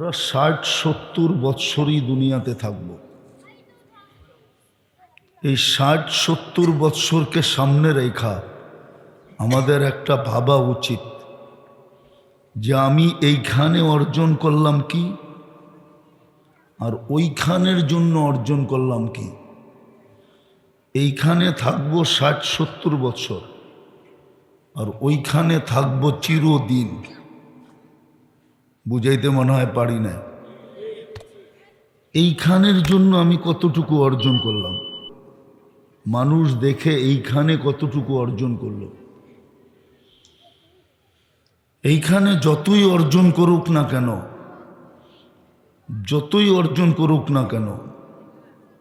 আমরা ষাট, সত্তর বৎসরই দুনিয়াতে থাকব। এই ষাট, সত্তর বৎসরকে সামনে রেখা আমাদের একটা ভাবা উচিত যে আমি এইখানে অর্জন করলাম কি আর ওইখানের জন্য অর্জন করলাম কি। এইখানে থাকব ষাট, সত্তর বছর আর ওইখানে থাকব চিরদিন। বুঝাইতে মনে হয় পারি না। এইখানের জন্য আমি কতটুকু অর্জন করলাম? মানুষ দেখে এইখানে কতটুকু অর্জন করল? এইখানে যতই অর্জন করুক না কেন, যতই অর্জন করুক না কেন,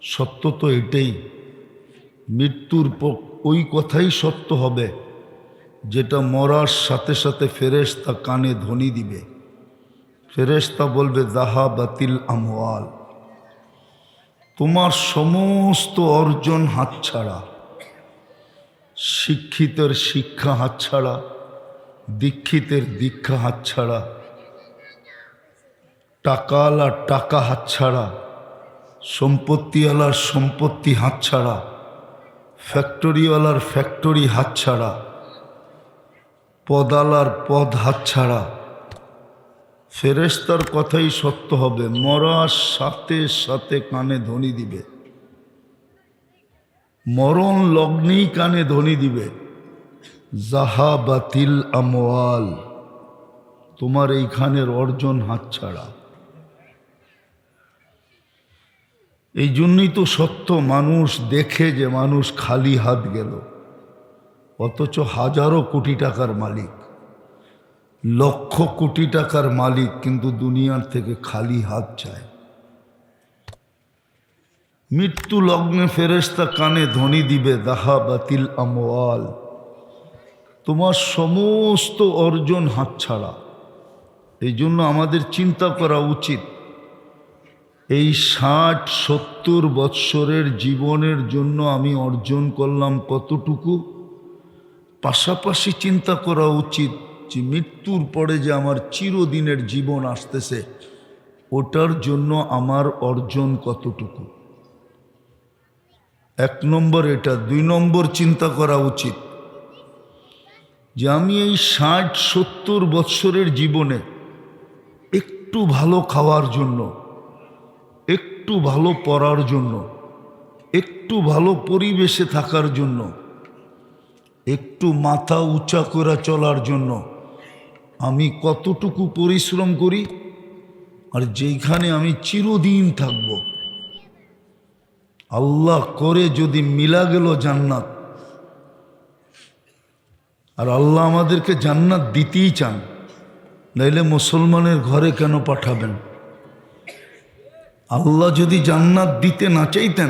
সত্য তো এটাই, মৃত্যুর ওই কথাই সত্য হবে, যেটা মরার সাথে সাথে ফেরেস তা কানে ধ্বনি দিবে। ফেরেশতা বলবে দাহা বাতিল আমওয়াল, তোমার সমস্ত অর্জন হাতছাড়া, শিক্ষিতের শিক্ষা হাতছাড়া, দীক্ষিতের দীক্ষা হাতছাড়া, টাকাওয়ালার টাকা হাতছাড়া, সম্পত্তিওয়ালার সম্পত্তি হাতছাড়া, ফ্যাক্টরিওয়ালার ফ্যাক্টরি হাতছাড়া, পদালার পদ হাতছাড়া ফেরেস্তার কথাই সত্য হবে। মরার সাথে সাথে কানে ধ্বনি দিবে। মরণ লগ্নেই কানে ধ্বনি দিবে। জাহা বাতিল আমওয়াল, তোমার এইখানের অর্জন হাতছাড়া। এই জন্যই তো সত্য, মানুষ দেখে যে মানুষ খালি হাত গেল। অথচ হাজারো কোটি টাকার মালিক। লক্ষ কোটি টাকার মালিক কিন্তু দুনিয়ার থেকে খালি হাত চায়। মৃত্যু লগ্নে ফেরেস্তা কানে ধ্বনি দিবে দাহা বাতিল আমওয়াল, তোমার সমস্ত অর্জন হাতছাড়া। এই জন্য আমাদের চিন্তা করা উচিত এই ষাট, সত্তর বৎসরের জীবনের জন্য আমি অর্জন করলাম কতটুকু? পাশাপাশি চিন্তা করা উচিত যে মৃত্যুর পরে যে আমার চিরদিনের জীবন আসতেছে, ওটার জন্য আমার অর্জন কতটুকু? এক নম্বর এটা, দুই নম্বর চিন্তা করা উচিত যে আমি এই ষাট, সত্তর বৎসরের জীবনে একটু ভালো খাওয়ার জন্য, একটু ভালো পড়ার জন্য, একটু ভালো পরিবেশে থাকার জন্য, একটু মাথা উঁচা করে চলার জন্য আমি কতটুকু পরিশ্রম করি? আর যেখানে আমি চিরদিন থাকব। আল্লাহ করে যদি মিলা গেল জান্নাত। আর আল্লাহ আমাদেরকে জান্নাত দিতেই চান। নাইলে মুসলমানের ঘরে কেন পাঠাবেন? আল্লাহ যদি জান্নাত দিতে না চাইতেন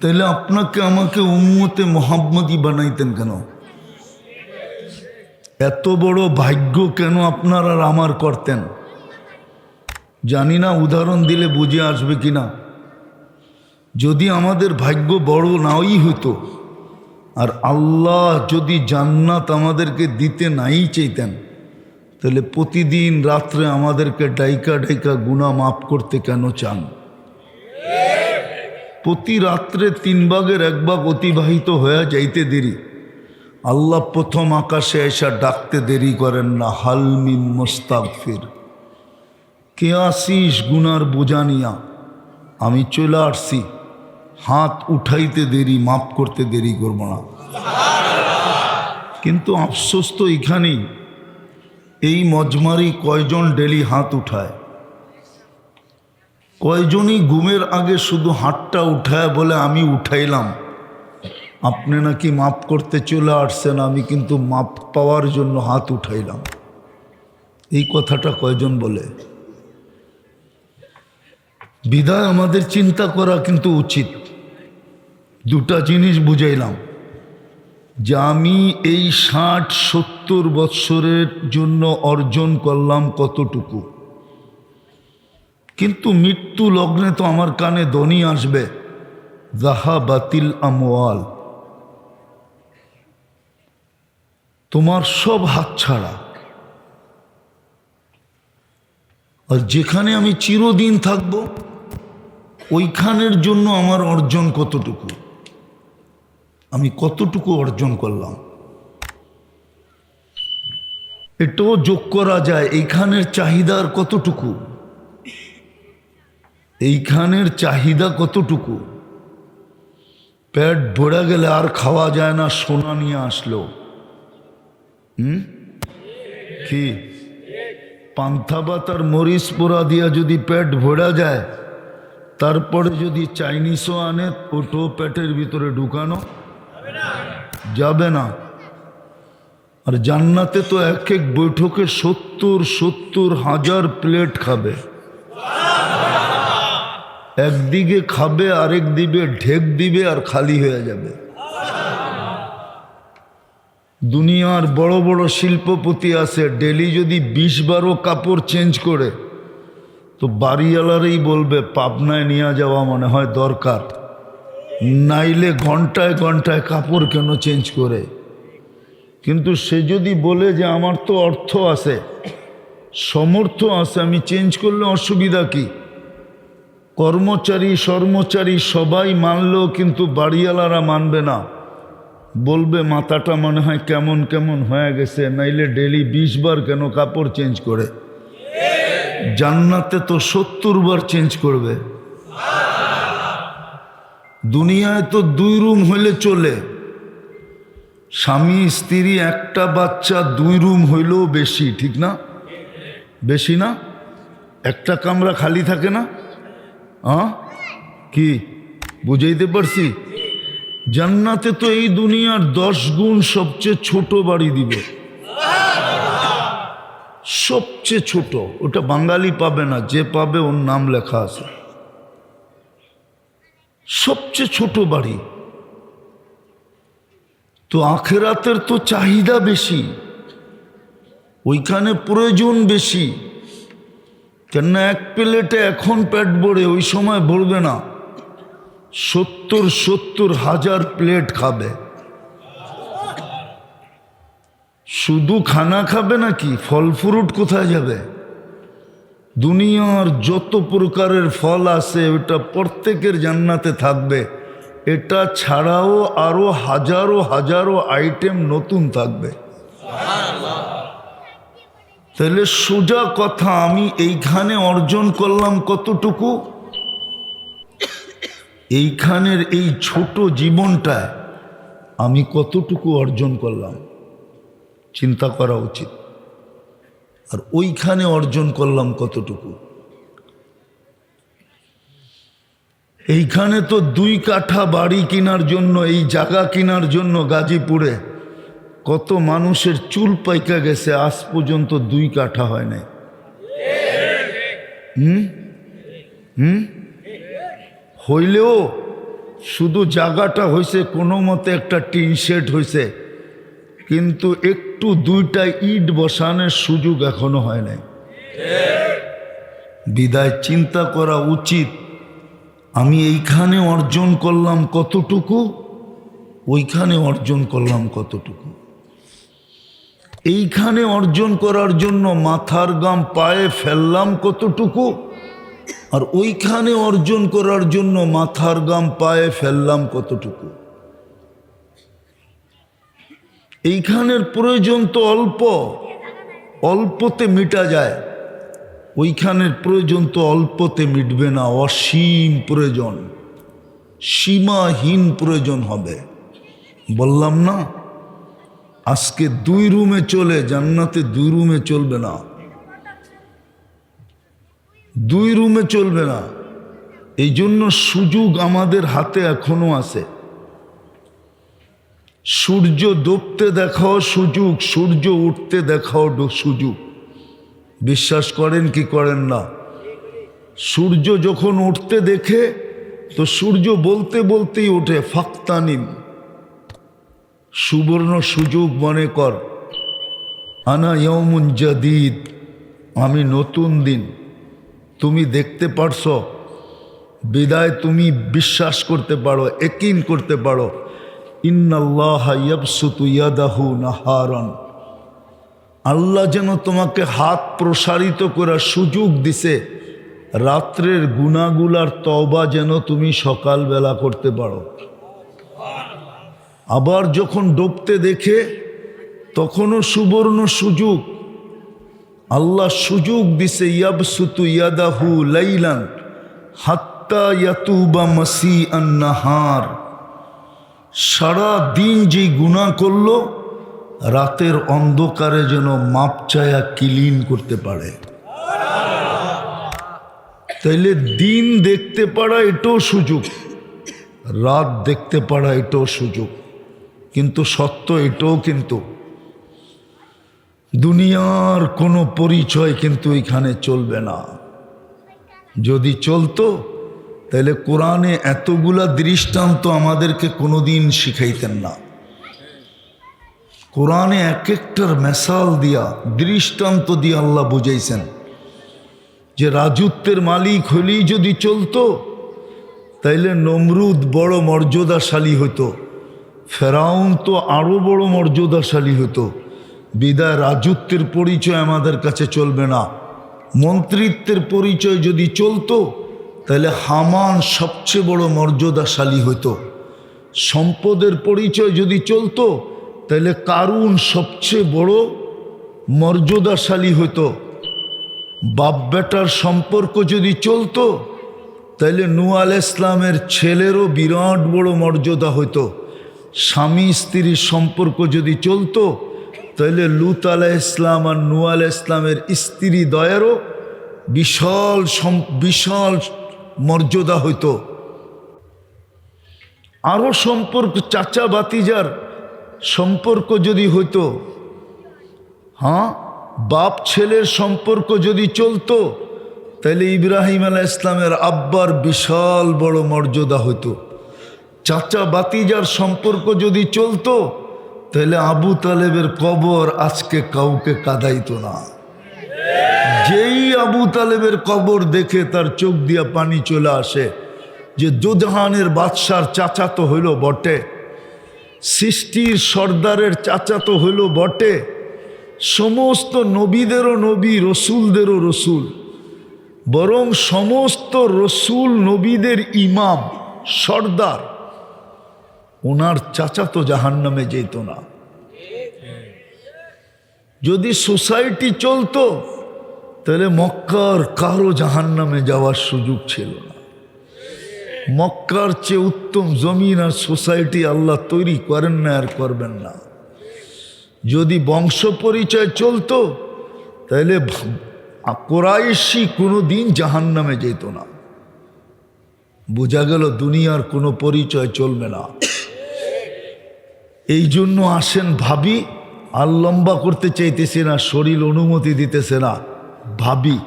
তাহলে আপনাকে আমাকে উম্মতে মোহাম্মদী বানাইতেন কেন? এত বড় ভাগ্য কেন আপনার আর আমার করতেন? জানি না উদাহরণ দিলে বুঝে আসবে কি না যদি আমাদের ভাগ্য বড় নাই হতো আর আল্লাহ যদি জান্নাত আমাদেরকে দিতে নাই চাইতেন, তাহলে প্রতিদিন রাত্রে আমাদেরকে ডাইকা ডাইকা গুণা মাফ করতে কেন চান? প্রতি রাত্রে তিন ভাগের এক ভাগ অতিবাহিত হয়ে যাইতে দেরি। আল্লাহ প্রথম আকাশে এসা ডাকতে দেরি করেন না। হালমিন মোস্তাকফির কে আসিস গুনার বোঝা নিয়া আমি চলে আসছি। হাত উঠাইতে দেরি মাফ করতে দেরি করব না। কিন্তু আফসোস তো এখানেই। এই মজমারি কয়জন ডেলি হাত উঠায়? কয়জনই ঘুমের আগে শুধু হাতটা উঠায় বলে আমি উঠাইলাম? আপনি নাকি মাপ করতে চলে আসছেন, আমি কিন্তু মাপ পাওয়ার জন্য হাত উঠাইলাম। এই কথাটা কয়জন বলে? বিদায় আমাদের চিন্তা করা কিন্তু উচিত। দুটা জিনিস বুঝাইলাম। যে আমি এই ষাট, সত্তর বৎসরের জন্য অর্জন করলাম কতটুকু? কিন্তু মৃত্যু লগ্নে তো আমার কানে ধ্বনি আসবে। জাহা বাতিল আমওয়াল। তোমার সব হাত ছাড়া। আর যেখানে আমি চিরদিন থাকব, ওইখানের জন্য আমার অর্জন কতটুকু? আমি কতটুকু অর্জন করলাম? এটাও যোগ করা যায়, এইখানের চাহিদার কতটুকু? এইখানের চাহিদা কতটুকু? পেট ভরে গেলে আর খাওয়া যায় না, সোনা নিয়ে আসলো। হুম? কি? পান্থা ভাত আর মরিচ পোড়া দিয়া যদি পেট ভরা যায়, তারপরে যদি চাইনিজও আনে, ওটো পেটের ভিতরে ঢুকানো যাবে না। আর জান্নাতে তো এক এক বৈঠকে সত্তর সত্তর হাজার প্লেট খাবে। একদিকে খাবে, আরেক দিবে ঢেক দিবে আর খালি হয়ে যাবে। দুনিয়ার বড় বড় শিল্পপতি আছে, ডেলি যদি বিশ বারো কাপড় চেঞ্জ করে, তো বাড়িওয়ালারই বলবে, পাবনায় নিয়ে যাওয়া মনে হয় দরকার। নাইলে ঘন্টায় ঘন্টায় কাপড় কেন চেঞ্জ করে? কিন্তু সে যদি বলে যে আমার তো অর্থ আছে, সমর্থ আছে, আমি চেঞ্জ করলে অসুবিধা কি? কর্মচারী কর্মচারী সবাই মানলেও কিন্তু বাড়িওয়ালারা মানবে না। বলবে, মাথাটা মনে হয় কেমন কেমন হয়ে গেছে, নাইলে ডেলি বিশ বার কেন কাপড় চেঞ্জ করে? জান্নাতে তো সত্তর বার চেঞ্জ করবে। দুনিয়ায় তো দুই রুম হইলে চলে। স্বামী, স্ত্রী, একটা বাচ্চা দুই রুম হইলেও বেশি, ঠিক না? বেশি না? একটা কামরা খালি থাকে না? হ্যাঁ কি? বুঝাইতে পারছি? জান্নাতে তো এই দুনিয়ার দশ গুণ সবচেয়ে ছোট বাড়ি দিবে। সবচেয়ে ছোট, ওটা বাঙালি পাবে না, যে পাবে ওর নাম লেখা আছে। সবচেয়ে ছোট বাড়ি। তো আখেরাতের তো চাহিদা বেশি, ওইখানে প্রয়োজন বেশি। কেননা এক প্লেটে এখন পেট ভরে, ওই সময় ভরবে না। সত্তর সত্তর হাজার প্লেট খাবে। শুধু খানা খাবে নাকি ফল ফ্রুট কোথায় যাবে? দুনিয়ার যত প্রকারের ফল আছে, ওটা প্রত্যেকের জান্নাতে থাকবে। এটা ছাড়াও আরও হাজারো হাজারো আইটেম নতুন থাকবে। তাহলে সোজা কথা আমি এইখানে অর্জন করলাম কতটুকু? এইখানের এই ছোট জীবনটায় আমি কতটুকু অর্জন করলাম? চিন্তা করা উচিত। আর ওইখানে অর্জন করলাম কতটুকু? এইখানে তো দুই কাঠা বাড়ি কেনার জন্য, এই জায়গা কেনার জন্য গাজীপুরে কত মানুষের চুল পাইকা গেছে, আজ পর্যন্ত দুই কাঠা হয় নাই। হুম? হুম? হইলেও শুধু জায়গাটা হয়েছে কোনো মতে একটা টিন শেড হয়েছে কিন্তু একটু দুইটা ইট বসানোর সুযোগ এখনও হয় নাই। বিদায়, চিন্তা করা উচিত। আমি এইখানে অর্জন করলাম কতটুকু? ওইখানে অর্জন করলাম কতটুকু? এইখানে অর্জন করার জন্য মাথার গাম পায়ে ফেললাম কতটুকু? আর ওইখানে অর্জন করার জন্য মাথার গাম পায়ে ফেললাম কতটুকু? এইখানের প্রয়োজন তো অল্প, অল্পতে মিটা যায়। ওইখানের প্রয়োজন তো অল্পতে মিটবে না, অসীম প্রয়োজন, সীমাহীন প্রয়োজন হবে। বললাম না, আজকে দুই রুমে চলে, জান্নাতে দুই রুমে চলবে না। দুই রুমে চলবে না। এই জন্য সুযোগ আমাদের হাতে এখনও আছে। সূর্য ডুবতে দেখাও সুযোগ, সূর্য উঠতে দেখাও সুযোগ। বিশ্বাস করেন কি করেন না? সূর্য যখন উঠতে দেখে, তো সূর্য বলতে বলতেই ওঠে ফাক্তানিম সুবর্ণ সুযোগ মনে কর। আনা ইয়মুন জাদিদ, আমি নতুন দিন। তুমি দেখতে পারছ, বিদায় তুমি বিশ্বাস করতে পারো একিন করতে পারো। ইন্নাল্লাহ ইয়াবসুতু ইয়াদাহু নাহারান। আল্লাহ যেন তোমাকে হাত প্রসারিত করার সুযোগ দিছে। রাত্রের গুণাগুলার তওবা যেন তুমি সকালবেলা করতে পারো। আবার যখন ডুবতে দেখে, তখনও সুবর্ণ সুযোগ। আল্লাহ সুযোগ দিছে, ইয়াবসুতু ইয়াদাহু লাইলান হাত্তা ইয়াতুবা মাসি আন্নাহার সারা দিন যেই গুণা করল, রাতের অন্ধকারে যেন মাপ চায়া ক্লিন করতে পারে। তাইলে দিন দেখতে পারা এটাও সুযোগ, রাত দেখতে পারা এটাও সুযোগ। কিন্তু সত্য এটাও কিন্তু দুনিয়ার কোনো পরিচয় কিন্তু এখানে চলবে না। যদি চলতো, তাহলে কোরআনে এতগুলা দৃষ্টান্ত আমাদেরকে কোনোদিন শিখাইতেন না। কোরআনে এক একটার মেসাল দিয়া, দৃষ্টান্ত দিয়ে আল্লাহ বুঝাইছেন যে রাজত্বের মালিক হলেই যদি চলতো, তাইলে নমরুদ বড় মর্যাদাশালী হতো ফেরাউন তো আরও বড় মর্যাদাশালী হতো বিদায় রাজত্বের পরিচয় আমাদের কাছে চলবে না। মন্ত্রিত্বের পরিচয় যদি চলতো, তাহলে হামান সবচেয়ে বড় মর্যাদাশালী হতো সম্পদের পরিচয় যদি চলতো, তাহলে কারুন সবচেয়ে বড় মর্যাদাশালী হতো বাপ বেটার সম্পর্ক যদি চলতো, তাহলে নু আল ইসলামের ছেলেরও বিরাট বড় মর্যাদা হতো স্বামী স্ত্রীর সম্পর্ক যদি চলতো তাহলে লুত আলাহ ইসলাম আর নু আল ইসলামের স্ত্রী দয়ারও বিশাল বিশাল মর্যাদা হইতো। আরও সম্পর্ক, চাচা বাতিজার সম্পর্ক যদি হইতো হ্যাঁ? বাপ ছেলের সম্পর্ক যদি চলতো তাহলে ইব্রাহিম আলাহ ইসলামের আব্বার বিশাল বড় মর্যাদা হতো চাচা বাতিজার সম্পর্ক যদি চলতো তাহলে আবু তালেবের কবর আজকে কাউকে কাদাইতো না। যেই আবু তালেবের কবর দেখে তার চোখ দিয়া পানি চলে আসে, যে দুজাহানের বাদশার চাচা তো হইল বটে, সৃষ্টির সর্দারের চাচা তো হইল বটে, সমস্ত নবীদেরও নবী, রসুলদেরও রসুল, বরং সমস্ত রসুল নবীদের ইমাম, সর্দার ওনার চাচা তো জাহান নামে যেত না। যদি সোসাইটি চলতো, তাহলে মক্কার কারও জাহান নামে যাওয়ার সুযোগ ছিল না। মক্কার চেয়ে উত্তম জমিন আর সোসাইটি আল্লাহ তৈরি করেন না আর করবেন না। যদি বংশ পরিচয় চলতো, তাহলে কোরাইশি কোনো দিন জাহান নামে যেত না। বোঝা গেল দুনিয়ার কোনো পরিচয় চলবে না। এই জন্য আসেন ভাবি, আর লম্বা করতে চাইতেছে না, শরীর অনুমতি দিতেছে না। ভাবি,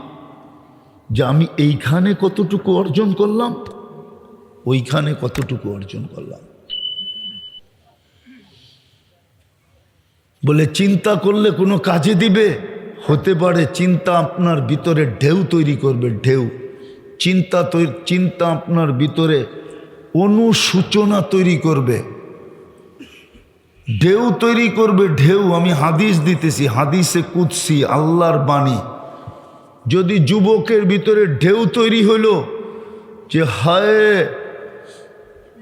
যে আমি এইখানে কতটুকু অর্জন করলাম? ওইখানে কতটুকু অর্জন করলাম? বলে, চিন্তা করলে কোনো কাজে দিবে? হতে পারে চিন্তা আপনার ভিতরে ঢেউ তৈরি করবে, ঢেউ। চিন্তা চিন্তা আপনার ভিতরে অনুসূচনা তৈরি করবে। ঢেউ তৈরি করবে ঢেউ, আমি হাদিস দিতেছি, হাদিসে কুৎসি আল্লাহর বাণী। যদি যুবকের ভিতরে ঢেউ তৈরি হলো যে হায়,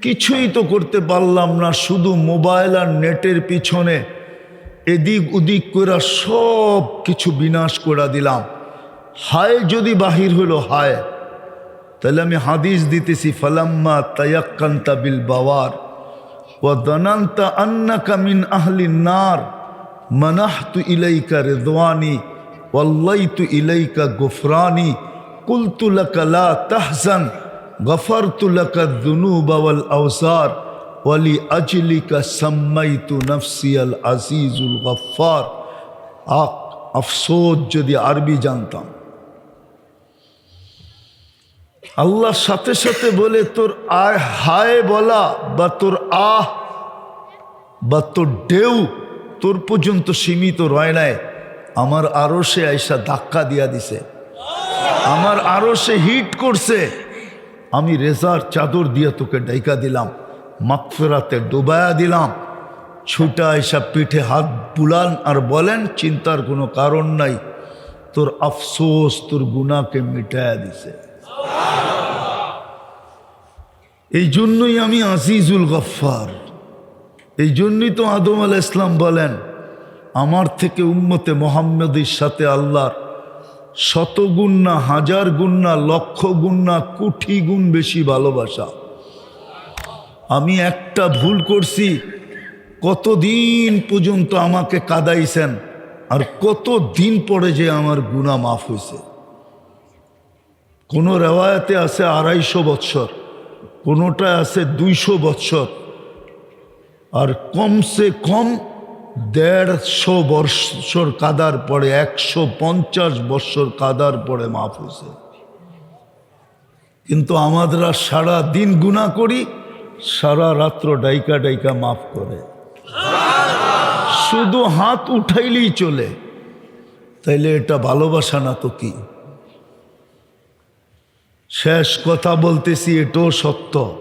কিছুই তো করতে পারলাম না, শুধু মোবাইল আর নেটের পিছনে এদিক ওদিক করে সব কিছু বিনাশ করে দিলাম। হায় যদি বাহির হলো হায়। তাহলে আমি হাদিস দিতেছি, ফালাম্মা তায়াক্কান্তা বিল বাওয়ার। আহলি নার মানাহতু ইলাইকা রেদওয়ানি ওয়াল্লাইতু ইলাইকা গুফরানি কুলতু লাকা লা তাহজান গফরতু লাকা যুনুবা ওয়াল আওসার ওয়ালি আজলিকা সাম্মাইতু নফসিয়াল আজিজুল গফফার আক আফসোস যদি আরবি জানতাম। আল্লাহর সাথে সাথে বলে, তোর আয় হায় বলা বা তোর আহ বা তোর ঢেউ তোর পর্যন্ত সীমিত রয় নাই। আমার আরও সে আইসা ধাক্কা দিয়া দিছে। আমার আরও সে হিট করছে। আমি রেজার চাদর দিয়া তোকে ডাইকা দিলাম মাকফেরাতে ডোবায়া দিলাম। ছুটা এসব পিঠে হাত বুলান আর বলেন, চিন্তার কোনো কারণ নাই। তোর আফসোস, তোর গুনাকে মিটায়া দিছে। এই জন্যই আমি আজিজুল গফ্ফার। এই জন্যই তো আদম আল ইসলাম বলেন, আমার থেকে উম্মতে মোহাম্মদের সাথে আল্লাহর শত গুণ না হাজার গুণ না লক্ষ গুণ না গুণ বেশি ভালোবাসা। আমি একটা ভুল করছি, কতদিন পর্যন্ত আমাকে কাদাইছেন, আর কত দিন পরে যে আমার গুণা মাফ হয়েছে কোনো রেওয়ায়তে আছে আড়াইশো বৎসর। কোনোটা আছে দুইশো বৎসর আর কমসে কম দেড়শো বৎসর কাদার পরে, একশো পঞ্চাশ বৎসর কাদার পরে মাফ হয়েছে। কিন্তু আমাদেরা সারা দিন গুণা করি, সারা রাত্র ডাইকা ডাইকা মাফ করে। শুধু হাত উঠাইলেই চলে। তাইলে এটা ভালোবাসা না তো কি? শেষ কথা বলতেছি, এটাও সত্য।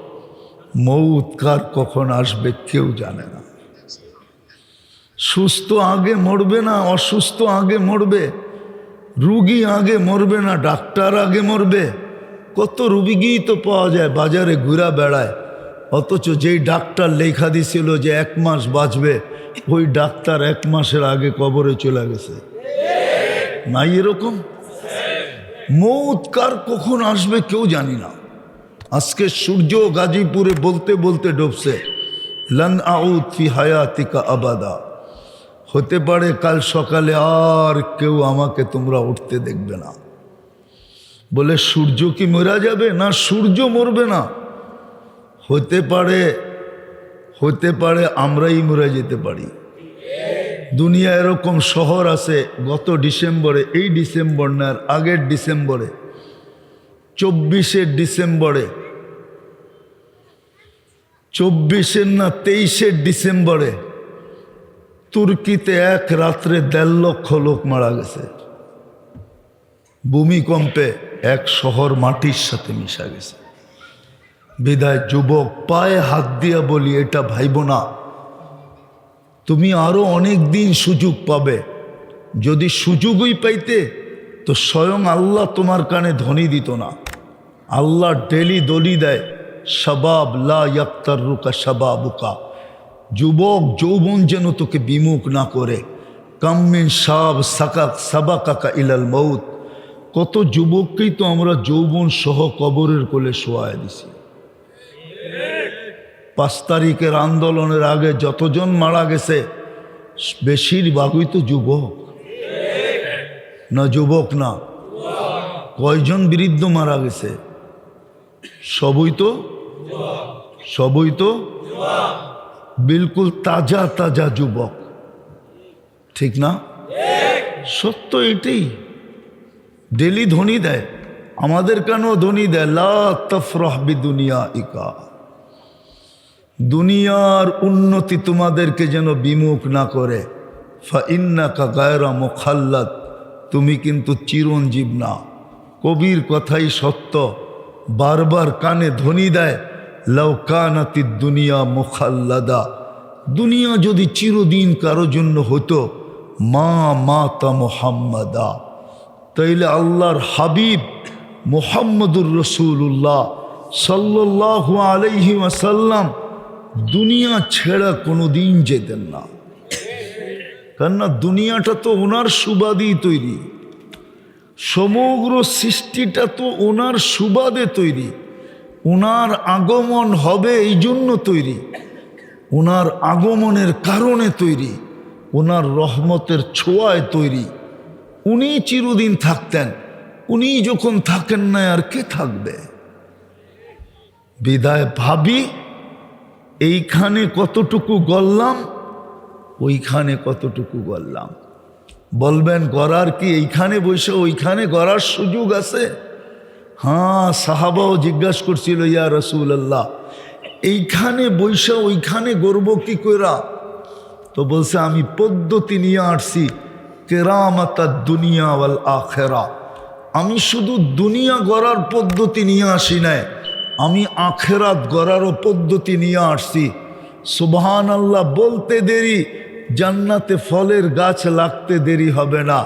মৌত কার কখন আসবে কেউ জানে না। সুস্থ আগে মরবে না, অসুস্থ আগে মরবে। রুগী আগে মরবে না, ডাক্তার আগে মরবে। কত রুগীই তো পাওয়া যায়, বাজারে ঘুরা বেড়ায়। অথচ যেই ডাক্তার লেখা দিছিল যে এক মাস বাঁচবে, ওই ডাক্তার এক মাসের আগে কবরে চলে গেছে। নাই এরকম? মৌত কার কখন আসবে কেউ জানি না। আজকে সূর্য গাজীপুরে বলতে বলতে ডুবছে। লন আউত ফি হায়াতিকা আবাদা। হতে পারে কাল সকালে আর কেউ আমাকে তোমরা উঠতে দেখবে না। বলে সূর্য কি মরা যাবে না সূর্য মরবে না? হতে পারে হতে পারে আমরাই মরে যেতে পারি। দুনিয়া এরকম শহর আছে গত ডিসেম্বরে, এই ডিসেম্বর না আগের ডিসেম্বরে, চব্বিশে ডিসেম্বরে চব্বিশের না তেইশের ডিসেম্বরে, তুর্কিতে এক রাত্রে দেড় লক্ষ লোক মারা গেছে। ভূমিকম্পে এক শহর মাটির সাথে মিশা গেছে। বিদায়, যুবক, পায়ে হাত দিয়া বলি, এটা ভাইব না। তুমি আরও অনেক দিন সুযোগ পাবে। যদি সুযোগই পাইতে, তো স্বয়ং আল্লাহ তোমার কানে ধ্বনি দিত না। আল্লাহ ডেলি দলি দেয় সবাব লা ইয়াক্তার রুকা সবাবুকা যুবক যৌবন যেন তোকে বিমুখ না করে। কাম্মিন সাব সাকাক সাবা কাকা ইলাল মৌত কত যুবককেই তো আমরা যৌবন সহ কবরের কোলে শোয়ায় দিছি। পাঁচ তারিখের আন্দোলনের আগে যতজন মারা গেছে, বেশিরভাগই তো যুবক। না যুবক না। কয়জন বৃদ্ধ মারা গেছে? সবই তো? সবই তো? বিলকুল তাজা তাজা যুবক। ঠিক না? সত্য এটাই। ডেলি ধ্বনি দেয়। আমাদের কেন ধ্বনি দেয়? লা তফরহ বি দুনিয়া ইকা দুনিয়ার উন্নতি তোমাদেরকে যেন বিমুখ না করে। ফাইন্নাকা গায়রা মোখাল্লাদ, তুমি কিন্তু চিরঞ্জীব না। কবির কথাই সত্য, বারবার কানে ধ্বনি দেয় লৌকানাতি দুনিয়া মোখাল্লাদা। দুনিয়া যদি চিরদিন কারও জন্য হতো, মা মাতা মোহাম্মদা। তাইলে আল্লাহর হাবিব মোহাম্মদুর রসুল্লাহ সাল্লাহ আলাইহি ওয়াসাল্লাম দুনিয়া ছেড়া কোনো দিন যেতেন না। কেননা দুনিয়াটা তো ওনার সুবাদেই তৈরি। সমগ্র সৃষ্টিটা তো ওনার সুবাদে তৈরি। ওনার আগমন হবে এই জন্য তৈরি। ওনার আগমনের কারণে তৈরি। ওনার রহমতের ছোঁয়ায় তৈরি। উনি চিরদিন থাকতেন। উনি যখন থাকেন না আর কে থাকবে? বিদায় ভাবি এইখানে কতটুকু গড়লাম? ওইখানে কতটুকু গড়লাম? বলবেন, গড়ার কি এইখানে বসে ওইখানে গড়ার সুযোগ আছে? হ্যাঁ সাহাবাও জিজ্ঞাসা করছিল, ইয়া রসুল আল্লাহ এইখানে বৈশা ওইখানে গড়ব কি কইরা? তো বলছে, আমি পদ্ধতি নিয়ে আসছি, কেরামাতা দুনিয়া আখেরা। আমি শুধু দুনিয়া গড়ার পদ্ধতি নিয়ে আসি নাই আমি আখেরাত গড়ারও পদ্ধতি নিয়ে আসছি। সুবহান আল্লাহ বলতে দেরি, জান্নাতে ফলের গাছ লাগতে দেরি হবে না।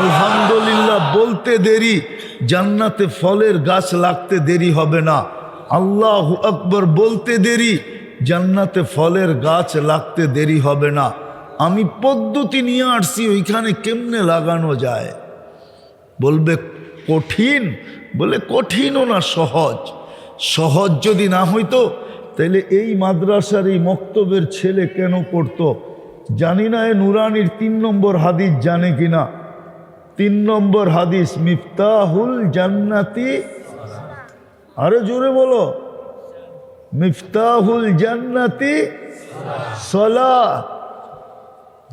আলহামদুলিল্লাহ, বলতে দেরি, জান্নাতে ফলের গাছ লাগতে দেরি হবে না। আল্লাহ আকবর, বলতে দেরি, জান্নাতে ফলের গাছ লাগতে দেরি হবে না। আমি পদ্ধতি নিয়ে আসছি, ওইখানে কেমনে লাগানো যায়? বলবে কঠিন, বলে কঠিনও না, সহজ। সহজ যদি না হইতো তাহলে এই মাদ্রাসার এই মক্তবের ছেলে কেন পড়তো? জানি না এ নুরানির তিন নম্বর হাদিস জানে কিনা। তিন নম্বর হাদিস, মিফতাহুল জান্নাতি আরও জোরে বলো। মিফতাহুল জান্নাতি সলা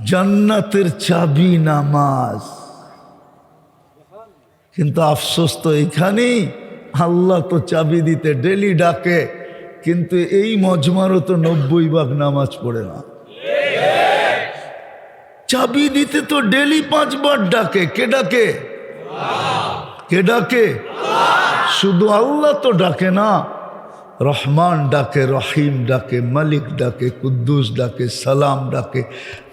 জান্নাতের চাবি নামাজ। কিন্তু আফসোস তো এইখানেই। আল্লাহ তো চাবি দিতে ডেলি ডাকে কিন্তু এই মজমারও তো নব্বই ভাগ নামাজ পড়ে না। চাবি দিতে তো ডেলি পাঁচবার ডাকে কে ডাকে? কে ডাকে? শুধু আল্লাহ তো ডাকে না রহমান ডাকে রহিম ডাকে মালিক ডাকে কুদ্দুস ডাকে সালাম ডাকে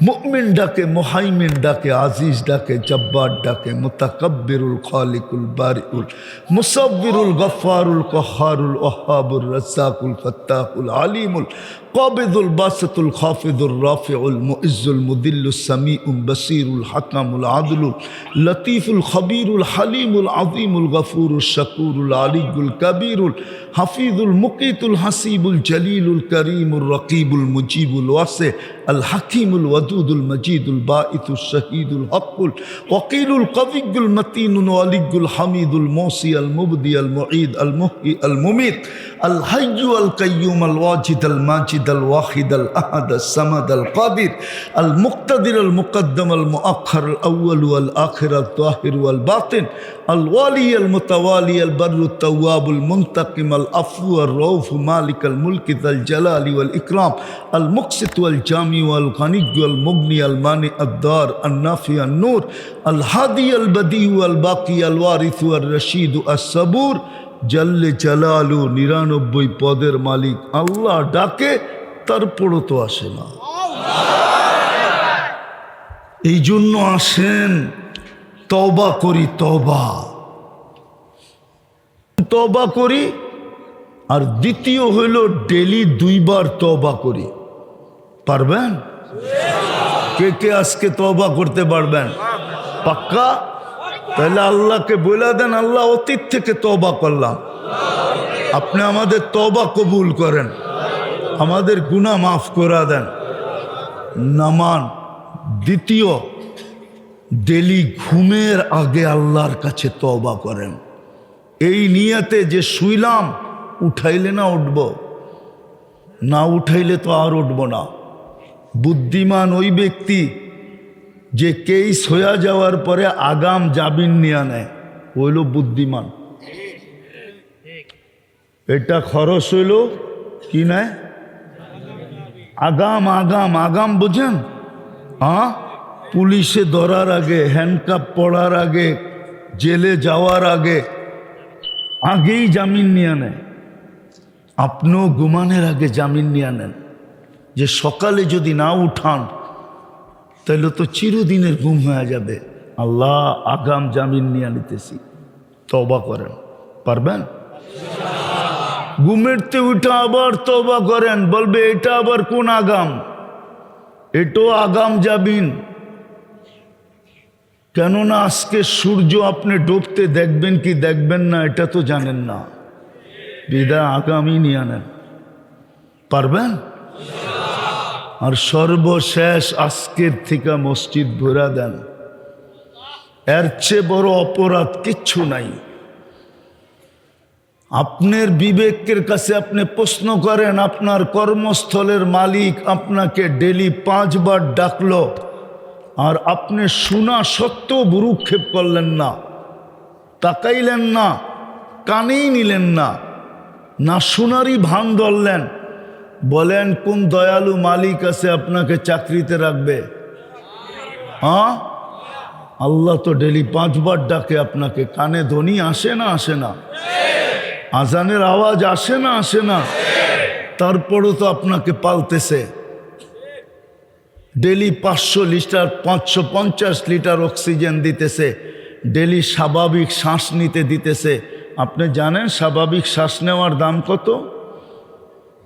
মুমিন ডাকে মোহাইমিন ডাকে আজিজ ডাকে জব্বার ডাকে মুতাকব্বিরুল খালিকুল বারিউল মুসাব্বিরুল গফারুল কহারুল ওহাবুল রাজ্জাকুল ফত্তাহুল আলিমুল قابض الباسط الخافض الرافع المؤز المذل السميع بصير الحكم العدل اللطيف الخبير الحليم العظيم الغفور الشكور العلي الكبير الحفيظ المقيت الحسيب الجليل الكريم الرقيب المجيب الواسع الحكيم الودود المجيد البائث الشهيد الحق الوكيل القوي المتين الولي الحميد الموصي المبدي المعيد المحيي المميت الحي القيوم الواجد الماجد الواحد الأحد الصمد القادر المقتدر المقدم المؤخر الأول والآخر الظاهر والباطن الوالي المتوالي البر التواب المنتقم العفو الرؤوف مالك الملك ذا الجلال والإكرام المقسط والجامع والغني والمغني المانع الدار النافع النور الهادي البديع والباقي الوارث والرشيد الصبور জাল্লে জালালু নিরানব্বই পদের মালিক আল্লাহ ডাকে তারপরও তো আসে না এই জন্য আসেন তবা করি তবা তবা করি আর দ্বিতীয় হইল ডেলি দুইবার তবা করি। পারবেন? কে কে আজকে তবা করতে পারবেন? পাক্কা? তাহলে আল্লাহকে বলে দেন, আল্লাহ অতীত থেকে তবা করলাম। আপনি আমাদের তবা কবুল করেন। আমাদের গুণা মাফ করা দেন। নামান, দ্বিতীয়, ডেলি ঘুমের আগে আল্লাহর কাছে তবা করেন। এই নিয়াতে যে শুইলাম উঠাইলে না উঠব, না উঠাইলে তো আর উঠব না। বুদ্ধিমান ওই ব্যক্তি যে কেস হইয়া যাওয়ার পরে আগাম জামিন নিয়ে নেয় হইল বুদ্ধিমান। এটা খরচ হইল কি নেয়? আগাম আগাম আগাম বোঝেন? হ্যাঁ পুলিশে ধরার আগে, হ্যান্ডকাপ পড়ার আগে, জেলে যাওয়ার আগে আগেই জামিন নিয়ে নেয়। আপনিও গুমানের আগে জামিন নিয়ে নেন। যে সকালে যদি না উঠান, তাহলে তো চিরদিনের গুম হয়ে যাবে। আল্লাহ আগাম জামিন নিয়ে নিতেছি। তবা করেন। পারবেন? ঘুমেরতে উঠে আবার তবা করেন। বলবে, এটা আবার কোন আগাম? এটাও আগাম জামিন। কেননা আজকে সূর্য আপনি ডুবতে দেখবেন কি দেখবেন না, এটা তো জানেন না। বিদায় আগামী নিয়ে আনেন। পারবেন? আর সর্বশেষ আজকের থেকে মসজিদ ভরা দেন। এর চেয়ে বড় অপরাধ কিচ্ছু নাই। আপনার বিবেকের কাছে আপনি প্রশ্ন করেন, আপনার কর্মস্থলের মালিক আপনাকে ডেলি পাঁচবার ডাকল, আর আপনি শোনা সত্ত্বেও বুরুক্ষেপ করলেন না, তাকাইলেন না, কানেই নিলেন না। না শোনারই ভান ধরলেন। বলেন, কোন দয়ালু মালিক আছে আপনাকে চাকরিতে রাখবে? হ্যাঁ আল্লাহ তো ডেলি পাঁচবার ডাকে আপনাকে, কানে ধ্বনি আসে না আসে না। আজানের আওয়াজ আসে না আসে না। তারপরও তো আপনাকে পালতেছে। ডেলি পাঁচশো লিটার, পাঁচশো পঞ্চাশ লিটার অক্সিজেন দিতেছে। ডেলি স্বাভাবিক শ্বাস নিতে দিতেছে। আপনি জানেন স্বাভাবিক শ্বাস নেওয়ার দাম কত?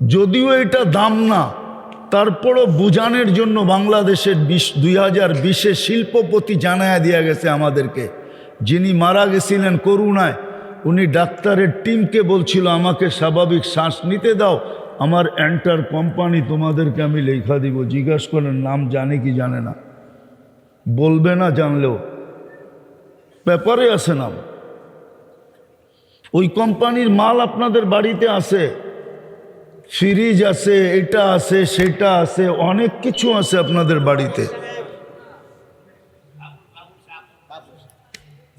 যদিও এটা দাম না, তারপরও বুঝানোর জন্য বাংলাদেশের বিশ, দুই হাজার বিশে শিল্পপতি জানায়া দিয়া গেছে আমাদেরকে। যিনি মারা গেছিলেন করুণায়, উনি ডাক্তারের টিমকে বলছিল, আমাকে স্বাভাবিক শ্বাস নিতে দাও, আমার এন্টার কোম্পানি তোমাদেরকে আমি লেখা দিব। জিজ্ঞাস করেন নাম জানে কি জানে না? বলবে না জানলেও। ব্যাপারে আছে নাম। ওই কোম্পানির মাল আপনাদের বাড়িতে আছে। ফ্রিজ আছে, এটা আছে, সেটা আছে, অনেক কিছু আছে আপনাদের বাড়িতে।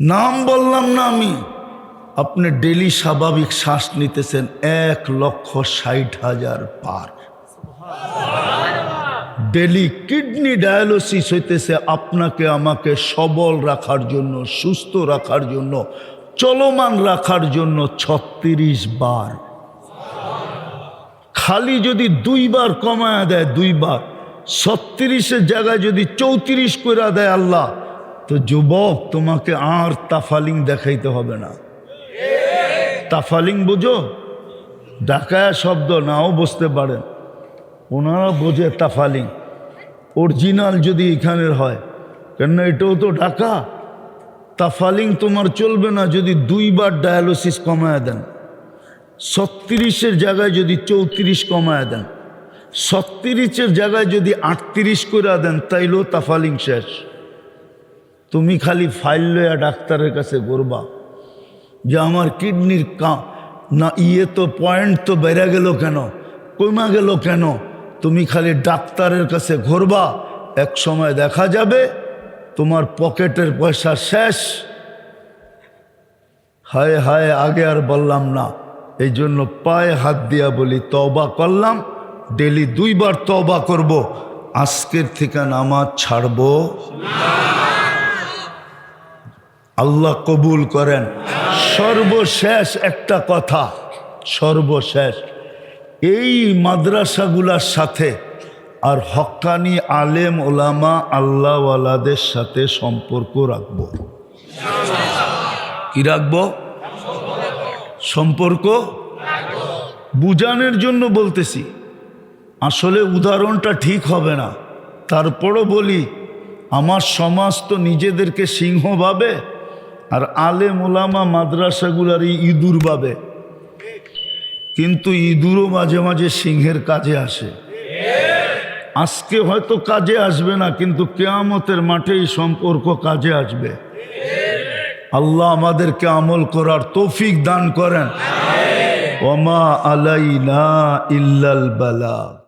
নাম বললাম না আমি। আপনি ডেলি স্বাভাবিক শ্বাস নিতেছেন এক লক্ষ ষাট হাজার পার। ডেলি কিডনি ডায়ালিসিস হইতেছে আপনাকে, আমাকে সবল রাখার জন্য, সুস্থ রাখার জন্য চলমান রাখার জন্য ছত্রিশ বার। খালি যদি দুইবার কমায়া দেয় দুইবার ছত্রিশের জায়গায় যদি চৌত্রিশ করে দেয় আল্লাহ, তো যুবক, তোমাকে আর তাফালিং দেখাইতে হবে না। তাফালিং বুঝো? ডাকায়া শব্দ নাও বুঝতে পারেন। ওনারা বোঝে তাফালিং। অরিজিনাল যদি এখানের হয়, কেননা এটাও তো ঢাকা তাফালিং তোমার চলবে না যদি দুইবার ডায়ালিসিস কমায় দেন। ছত্রিশের জায়গায় যদি চৌত্রিশ কমায় দেন। ছত্রিশের জায়গায় যদি আটত্রিশ করে দেন, তাইলেও তাফালিং শেষ। তুমি খালি ফাইল লইয়া ডাক্তারের কাছে করবা যে আমার কিডনির কা না ইয়ে তো পয়েন্ট তো বেড়ে গেল কেন? কমা গেল কেন? তুমি খালি ডাক্তারের কাছে ঘুরবা, এক সময় দেখা যাবে তোমার পকেটের পয়সা শেষ। হায় হায়, আগে আর বললাম না। এই জন্য পায়ে হাত দিয়া বলি তবা করলাম। ডেলি দুইবার তবা করব। আজকের থেকে নামাজ ছাড়বো। আল্লাহ কবুল করেন। সর্বশেষ একটা কথা, সর্বশেষ। এই মাদ্রাসাগুলার সাথে আর হক্কানি আলেম ওলামা আল্লাহওয়ালাদের সাথে সম্পর্ক রাখব। কি রাখব? সম্পর্ক? বুঝানোর জন্য বলতেছি, আসলে উদাহরণটা ঠিক হবে না। তারপরও বলি, আমার সমাজ তো নিজেদেরকে সিংহ ভাবে, আর আলে মোলামা মাদ্রাসাগুলার ইঁদুর ভাবে। কিন্তু ইঁদুরও মাঝে মাঝে সিংহের কাজে আসে। আজকে হয়তো কাজে আসবে না, কিন্তু কেয়ামতের মাঠে এই সম্পর্ক কাজে আসবে। আল্লাহ আমাদেরকে আমল করার তৌফিক দান করেন। ওমা আলাইনা ইল্লাল বালা।